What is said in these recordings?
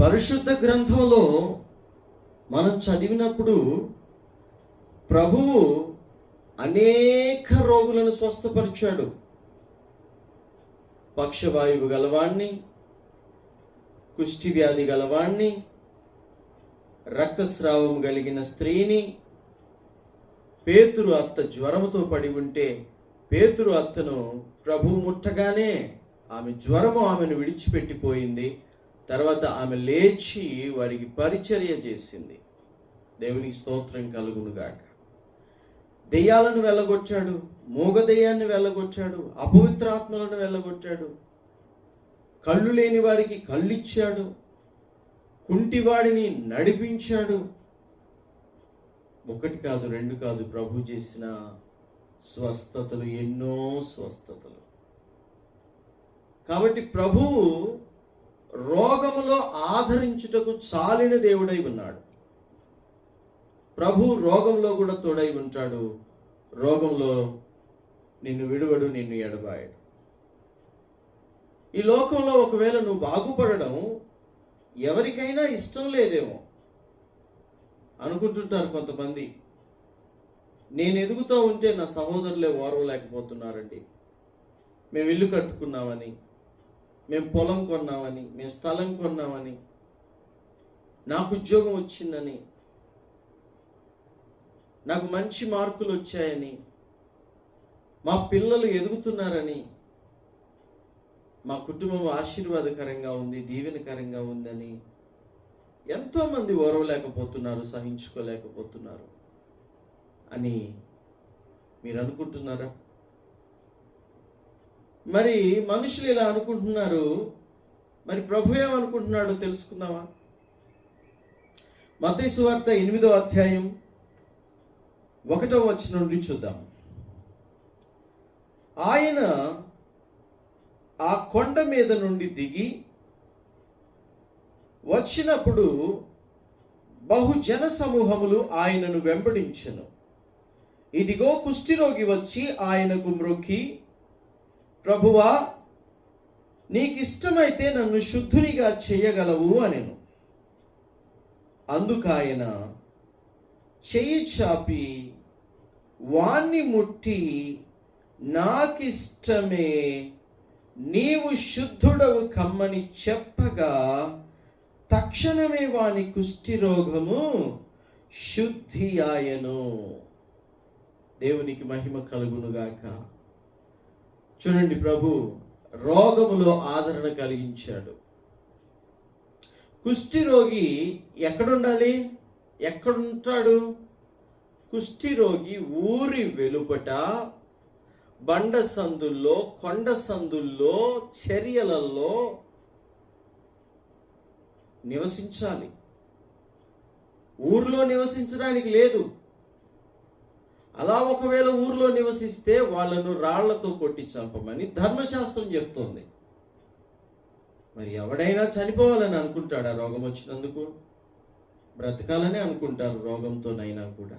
పరిశుద్ధ గ్రంథంలో మనం చదివినప్పుడు ప్రభువు అనేక రోగులను స్వస్థపరిచాడు. పక్షవాయువు గలవాణ్ణి కుష్టి వ్యాధి గలవాణ్ణి రక్తస్రావం కలిగిన స్త్రీని పేతురు అత్త జ్వరముతో పడి ఉంటే పేతురు అత్తను ప్రభు ముట్టగానే ఆమె జ్వరము ఆమెను విడిచిపెట్టిపోయింది. తర్వాత ఆమె లేచి వారికి పరిచర్య చేసింది. దేవునికి స్తోత్రం కలుగునుగాక దెయ్యాలను వెళ్ళగొచ్చాడు మూగ వెళ్ళగొచ్చాడు అపవిత్రాత్మలను వెళ్ళగొచ్చాడు కళ్ళు లేని వారికి కళ్ళిచ్చాడు కుంటివాడిని నడిపించాడు. ఒకటి కాదు రెండు కాదు ప్రభు చేసిన స్వస్థతలు ఎన్నో స్వస్థతలు. కాబట్టి ప్రభువు రోగములో ఆదరించుటకు చాలిన దేవుడై ఉన్నాడు. ప్రభు రోగంలో కూడా తోడై ఉంటాడు. రోగంలో నిన్ను విడువడు నిన్ను ఎడబాయడు. ఈ లోకంలో ఒకవేళ నువ్వు బాగుపడడం ఎవరికైనా ఇష్టం లేదేమో అనుకుంటుంటారు కొంతమంది. నేను ఎదుగుతూ ఉంటే నా సహోదరులే ఓర్వలేకపోతున్నారండి. మేము ఇల్లు కట్టుకున్నామని మేము పొలం కొన్నామని మేము స్థలం కొన్నామని నాకు ఉద్యోగం వచ్చిందని నాకు మంచి మార్కులు వచ్చాయని మా పిల్లలు ఎదుగుతున్నారని మా కుటుంబం ఆశీర్వాదకరంగా ఉంది దీవెనకరంగా ఉందని ఎంతోమంది ఓరవలేకపోతున్నారు సహించుకోలేకపోతున్నారు అని మీరు అనుకుంటున్నారా? మరి మనుషులు ఇలా అనుకుంటున్నారు. మరి ప్రభు ఏమనుకుంటున్నాడో తెలుసుకుందామా? మతేసు వార్త ఎనిమిదో అధ్యాయం ఒకటో వచ్చిన నుండి చూద్దాం. ఆయన ఆ కొండ మీద నుండి దిగి వచ్చినప్పుడు బహుజన సమూహములు ఆయనను వెంబడించను. ఇదిగో కుష్టిరోగి వచ్చి ఆయనకు మ్రొక్కి ప్రభువా నీకిష్టమైతే నన్ను శుద్ధునిగా చేయగలవు అనెను. అందుకాయన చెయ్యి చాపి వాణ్ణి ముట్టి నాకిష్టమే నీవు శుద్ధుడవు కమ్మని చెప్పగా తక్షణమే వాని కుష్ఠిరోగము శుద్ధి ఆయను. దేవునికి మహిమ కలుగునుగాక. చూడండి ప్రభు రోగములో ఆదరణ కలిగించాడు. కుష్ఠిరోగి ఎక్కడుండాలి? ఎక్కడుంటాడు? కుష్ఠిరోగి ఊరి వెలుపట బండ సందుల్లో కొండ సందుల్లో చర్యలలో నివసించాలి. ఊర్లో నివసించడానికి లేదు. అలా ఒకవేళ ఊర్లో నివసిస్తే వాళ్ళను రాళ్ళతో కొట్టి చంపమని ధర్మశాస్త్రం చెప్తోంది. మరి ఎవడైనా చనిపోవాలని అనుకుంటాడా రోగం వచ్చినందుకు? బ్రతకాలని అనుకుంటారు రోగంతోనైనా కూడా.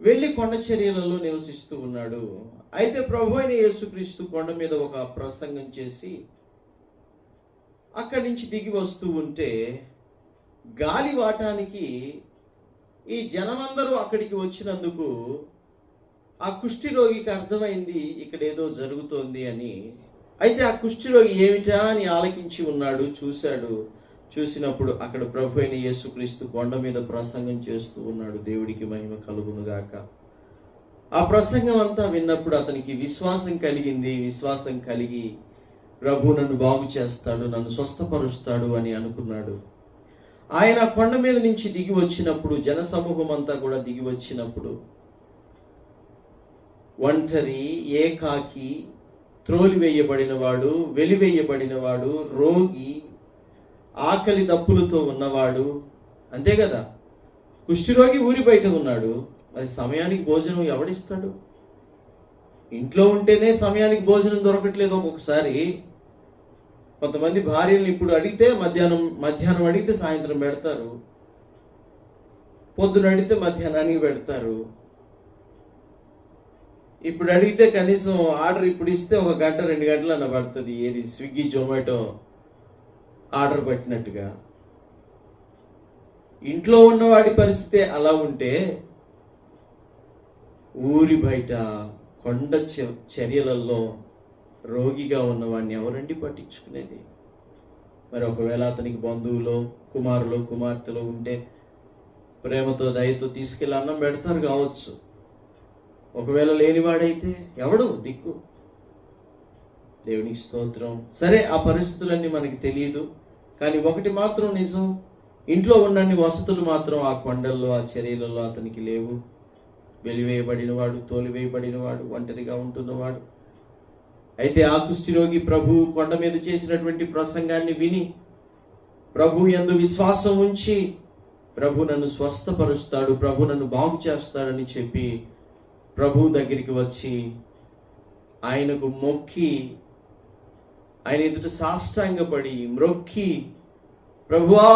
వెళ్ళి కొండ చర్యలలో నివసిస్తూ ఉన్నాడు. అయితే ప్రభు అయిన యేసుక్రీస్తు కొండ మీద ఒక ప్రసంగం చేసి అక్కడి నుంచి దిగి వస్తూ ఉంటే గాలి వాటానికి ఈ జనమందరూ అక్కడికి వచ్చినందుకు ఆ కుష్ఠిరోగికి అర్థమైంది ఇక్కడ ఏదో జరుగుతోంది అని. అయితే ఆ కుష్ఠిరోగి ఏమిటా అని ఆలకించి ఉన్నాడు చూశాడు. చూసినప్పుడు అక్కడ ప్రభు అయిన యేసుక్రీస్తు కొండ మీద ప్రసంగం చేస్తూ ఉన్నాడు దేవుడికి మహిమ కలుగునుగాక ఆ ప్రసంగం అంతా విన్నప్పుడు అతనికి విశ్వాసం కలిగింది విశ్వాసం కలిగి ప్రభు నన్ను బాగు చేస్తాడు నన్ను స్వస్థపరుస్తాడు అని అనుకున్నాడు. ఆయన కొండ మీద నుంచి దిగి వచ్చినప్పుడు జనసమూహం అంతా కూడా దిగి వచ్చినప్పుడు ఒంటరి ఏకాకి త్రోలి వేయబడినవాడు వెలివేయబడినవాడు రోగి ఆకలి దప్పులతో ఉన్నవాడు అంతే కదా? కుష్ఠిరోగి ఊరి బయట ఉన్నాడు. మరి సమయానికి భోజనం ఎవడిస్తాడు? ఇంట్లో ఉంటేనే సమయానికి భోజనం దొరకట్లేదు ఒక్కొక్కసారి. కొంతమంది భార్యలు ఇప్పుడు అడిగితే మధ్యాహ్నం మధ్యాహ్నం అడిగితే సాయంత్రం పెడతారు. పొద్దున అడిగితే మధ్యాహ్నానికి పెడతారు. ఇప్పుడు అడిగితే కనీసం ఆర్డర్ ఇప్పుడు ఇస్తే ఒక గంట రెండు గంటలు అన్న పడుతుంది. ఏది? స్విగ్గీ జొమాటో ఆర్డర్ పెట్టినట్టుగా. ఇంట్లో ఉన్నవాడి పరిస్థితి అలా ఉంటే ఊరి బయట కొండ చర్యలలో రోగిగా ఉన్నవాడిని ఎవరండి పట్టించుకునేది? మరి ఒకవేళ అతనికి బంధువులు కుమారులు కుమార్తెలు ఉంటే ప్రేమతో దయతో తీసుకెళ్ళి అన్నం పెడతారు కావచ్చు. ఒకవేళ లేనివాడైతే ఎవడు దిక్కు? దేవునికి స్తోత్రం. సరే ఆ పరిస్థితులన్నీ మనకి తెలియదు. కానీ ఒకటి మాత్రం నిజం. ఇంట్లో ఉన్నన్ని వసతులు మాత్రం ఆ కొండల్లో ఆ చర్యలలో అతనికి లేవు. వెలివేయబడినవాడు తోలివేయబడినవాడు ఒంటరిగా ఉంటున్నవాడు. అయితే ఆ కుష్ఠిరోగి ప్రభు కొండ మీద చేసినటువంటి ప్రసంగాన్ని విని ప్రభు ఎందు విశ్వాసం ఉంచి ప్రభు నన్ను స్వస్థపరుస్తాడు ప్రభు నన్ను బాగు చేస్తాడని చెప్పి ప్రభు దగ్గరికి వచ్చి ఆయనకు మొక్కి ఆయన ఎదుట సాష్టాంగపడి మ్రొక్కి ప్రభువా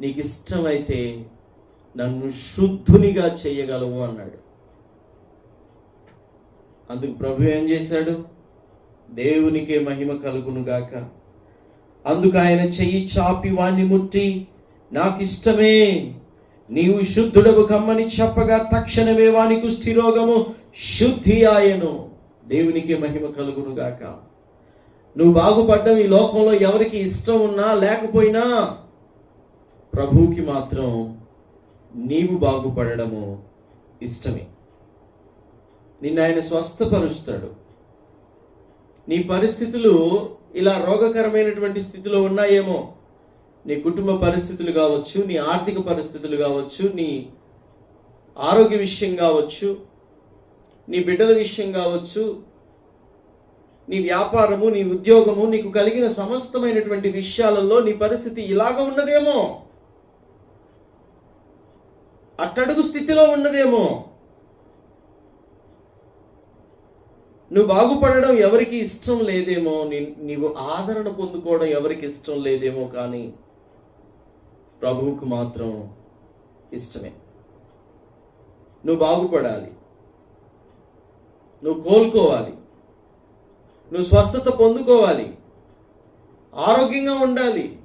నీకు ఇష్టమైతే నన్ను శుద్ధునిగా చేయగలవు అన్నాడు. అందుకు ప్రభు ఏం చేశాడు? దేవునికే మహిమ కలుగును గాక అందుకు ఆయన చెయ్యి చాపి వాణ్ణి ముట్టి నాకు ఇష్టమే నీవు శుద్ధుడవు కమ్మని చెప్పగా తక్షణమే వాని కుష్ఠిరోగము శుద్ధి ఆయను దేవునికి మహిమ కలుగును గాక నువ్వు బాగుపడ్డం ఈ లోకంలో ఎవరికి ఇష్టం ఉన్నా లేకపోయినా ప్రభువుకి మాత్రం నీవు బాగుపడడము ఇష్టమే. నిన్ను ఆయన స్వస్థపరుస్తాడు. నీ పరిస్థితులు ఇలా రోగకరమైనటువంటి స్థితిలో ఉన్నాయేమో. నీ కుటుంబ పరిస్థితులు కావచ్చు నీ ఆర్థిక పరిస్థితులు కావచ్చు నీ ఆరోగ్య విషయం కావచ్చు నీ బిడ్డల విషయం కావచ్చు నీ వ్యాపారము నీ ఉద్యోగము నీకు కలిగిన సమస్తమైనటువంటి విషయాలలో నీ పరిస్థితి ఇలాగ ఉన్నదేమో. అట్టడుగు స్థితిలో ఉన్నదేమో. నువ్వు బాగుపడడం ఎవరికి ఇష్టం లేదేమో నీ- నీవు ఆదరణ పొందుకోవడం ఎవరికి ఇష్టం లేదేమో కానీ ప్రభువుకు మాత్రం ఇష్టమే. నువ్వు బాగుపడాలి. నువ్వు కోలుకోవాలి. నువ్వు స్వస్థత పొందుకోవాలి. ఆరోగ్యంగా ఉండాలి.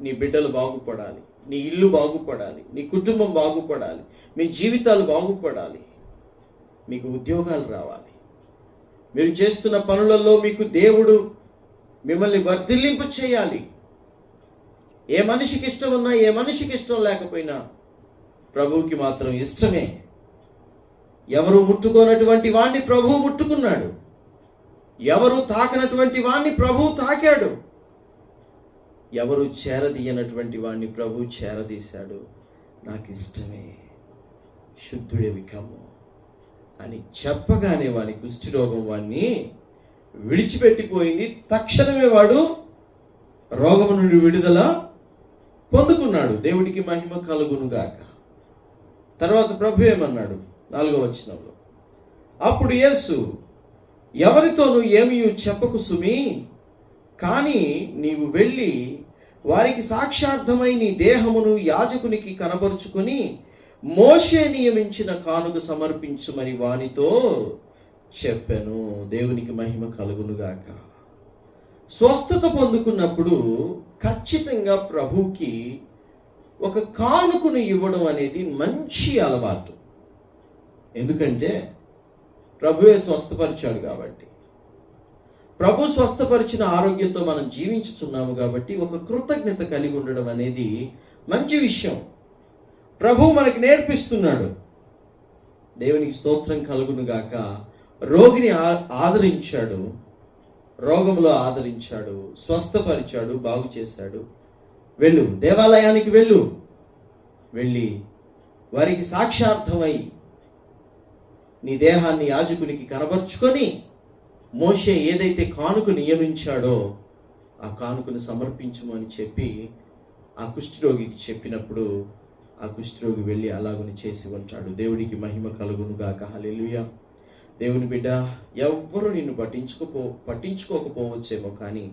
నీ బిడ్డలు బాగుపడాలి. నీ ఇల్లు బాగుపడాలి. నీ కుటుంబం బాగుపడాలి. మీ జీవితాలు బాగుపడాలి. మీకు ఉద్యోగాలు రావాలి. మీరు చేస్తున్న పనులలో మీకు దేవుడు మిమ్మల్ని వర్ధిల్లింపు చేయాలి. ఏ మనిషికి ఇష్టం ఉన్నా ఏ మనిషికి ఇష్టం లేకపోయినా ప్రభువుకి మాత్రం ఇష్టమే. ఎవరు ముట్టుకోనటువంటి వాణ్ణి ప్రభువు ముట్టుకున్నాడు. ఎవరు తాకనటువంటి వాణ్ణి ప్రభువు తాకాడు. ఎవరు చేరదీయనటువంటి వాణ్ణి ప్రభు చేరదీశాడు. నాకు ఇష్టమే శుద్ధుడేవి కమ్ము. అని చెప్పగానే వాని కుష్ఠిరోగం వాణ్ణి విడిచిపెట్టిపోయింది. తక్షణమే వాడు రోగము నుండి విడుదల పొందుకున్నాడు. దేవుడికి మహిమ కలుగునుగాక. తర్వాత ప్రభు ఏమన్నాడు? నాలుగో వచనంలో అప్పుడు యేసు ఎవరితోనూ ఏమీ చెప్పకు సుమి కానీ నీవు వెళ్ళి వారికి సాక్షార్థమై నీ దేహమును యాజకునికి కనబరుచుకొని మోషే నియమించిన కానుక సమర్పించుమని వానితో చెప్పాను. దేవునికి మహిమ కలుగునుగాక. స్వస్థత పొందుకున్నప్పుడు ఖచ్చితంగా ప్రభుకి ఒక కానుకను ఇవ్వడం అనేది మంచి అలవాటు. ఎందుకంటే ప్రభువే స్వస్థపరిచాడు కాబట్టి. ప్రభు స్వస్థపరిచిన ఆరోగ్యంతో మనం జీవించుతున్నాము కాబట్టి ఒక కృతజ్ఞత కలిగి ఉండడం అనేది మంచి విషయం. ప్రభు మనకి నేర్పిస్తున్నాడు. దేవునికి స్తోత్రం కలుగును గాక. రోగిని ఆ- ఆదరించాడు. రోగంలో ఆదరించాడు. స్వస్థపరిచాడు. బాగు చేశాడు. వెళ్ళు. దేవాలయానికి వెళ్ళు. వెళ్ళి వారికి సాక్షార్థమై నీ దేహాన్ని యాజకునికి కనబరుచుకొని మోషే ఏదైతే కానుక నియమించాడో ఆ కానుకను సమర్పించము అని చెప్పి ఆ కుష్ఠరోగికి చెప్పినప్పుడు ఆ కుష్ఠరోగి వెళ్ళి అలాగుని చేసి ఉంటాడు దేవుడికి మహిమ కలుగును గాక. హల్లెలూయా. దేవుని బిడ్డ ఎవ్వరు నిన్ను పట్టించుకోపో పట్టించుకోకపోవచ్చేమో కానీ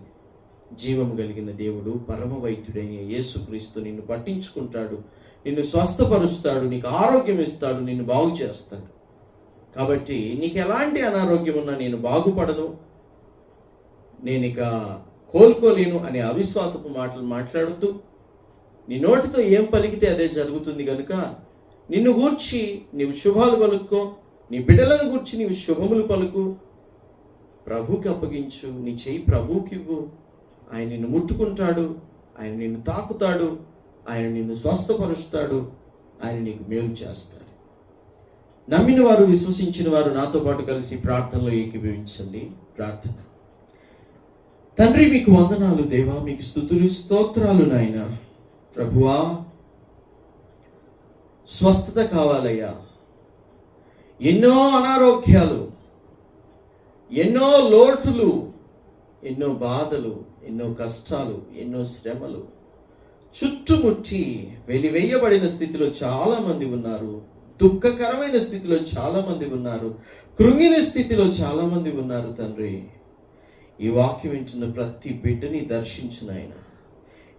జీవము కలిగిన దేవుడు పరమ వైద్యుడైన యేసుక్రీస్తు నిన్ను పట్టించుకుంటాడు. నిన్ను స్వస్థపరుస్తాడు. నీకు ఆరోగ్యం ఇస్తాడు. నిన్ను బాగు చేస్తాడు. కాబట్టి నీకు ఎలాంటి అనారోగ్యం ఉన్నా నేను బాగుపడను. నేను ఇక కోలుకోలేను అనే అవిశ్వాసపు మాటలు మాట్లాడుతూ నీ నోటితో ఏం పలికితే అదే జరుగుతుంది కనుక నిన్ను గూర్చి నీవు శుభాలు పలుక్కో నీ బిడ్డలను గూర్చి నీవు శుభములు పలుకు. ప్రభుకి అప్పగించు నీ చెయ్యి ప్రభుకి ఇవ్వు ఆయన నిన్ను ముట్టుకుంటాడు ఆయన నిన్ను తాకుతాడు ఆయన నిన్ను స్వస్థపరుస్తాడు ఆయన నీకు మేలు చేస్తాడు. నమ్మిన వారు విశ్వసించిన వారు నాతో పాటు కలిసి ప్రార్థనలో ఏకీభవించండి. ప్రార్థన. తండ్రి మీకు వందనాలు దేవా మీకు స్థుతులు స్తోత్రాలు నాయన. ప్రభువా స్వస్థత కావాలయ్యా. ఎన్నో అనారోగ్యాలు ఎన్నో లోటులు ఎన్నో బాధలు ఎన్నో కష్టాలు ఎన్నో శ్రమలు చుట్టుముట్టి వెలివేయబడిన స్థితిలో చాలా మంది ఉన్నారు దుఃఖకరమైన స్థితిలో చాలా మంది ఉన్నారు కృంగిన స్థితిలో చాలా మంది ఉన్నారు తండ్రి. ఈ వాక్యం వింటున్న ప్రతి బిడ్డని దర్శించిన ఆయన.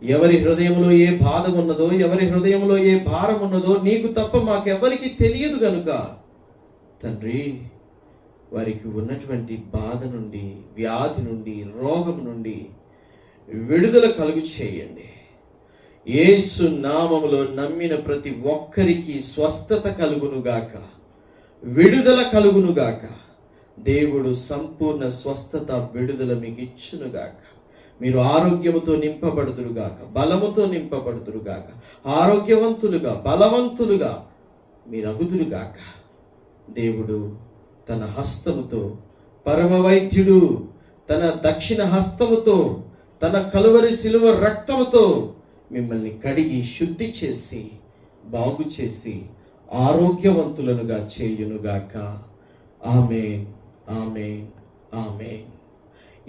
ఎవరి హృదయంలో ఏ బాధ ఉన్నదో ఎవరి హృదయంలో ఏ భారం ఉన్నదో నీకు తప్ప మాకెవరికి తెలియదు గనుక తండ్రి వారికి ఉన్నటువంటి బాధ నుండి వ్యాధి నుండి రోగం నుండి విడుదల కలుగు చేయండి. ఏసు నామములో నమ్మిన ప్రతి ఒక్కరికి స్వస్థత కలుగునుగాక విడుదల కలుగునుగాక దేవుడు సంపూర్ణ స్వస్థత విడుదల మీకు ఇచ్చునుగాక మీరు ఆరోగ్యముతో నింపబడుదురుగాక బలముతో నింపబడుదురుగాక ఆరోగ్యవంతులుగా బలవంతులుగా మీరు అగుదురుగాక దేవుడు తన హస్తముతో పరమ వైద్యుడు తన దక్షిణ హస్తముతో తన కలువరి శిలువ రక్తముతో మిమ్మల్ని కడిగి శుద్ధి చేసి బాగు చేసి ఆరోగ్యవంతులనుగా చేయునుగాక. ఆమె ఆమె ఆమెన్.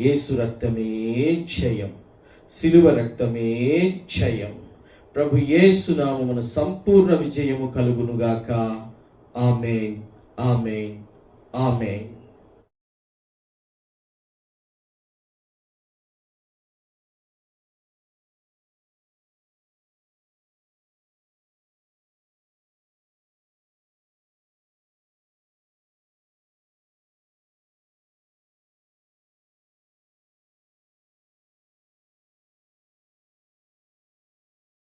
యేసు రక్తమే జయం శిలువ రక్తమే జయం ప్రభు యేసు నామమున సంపూర్ణ విజయము కలుగునుగాక. Amen amen amen.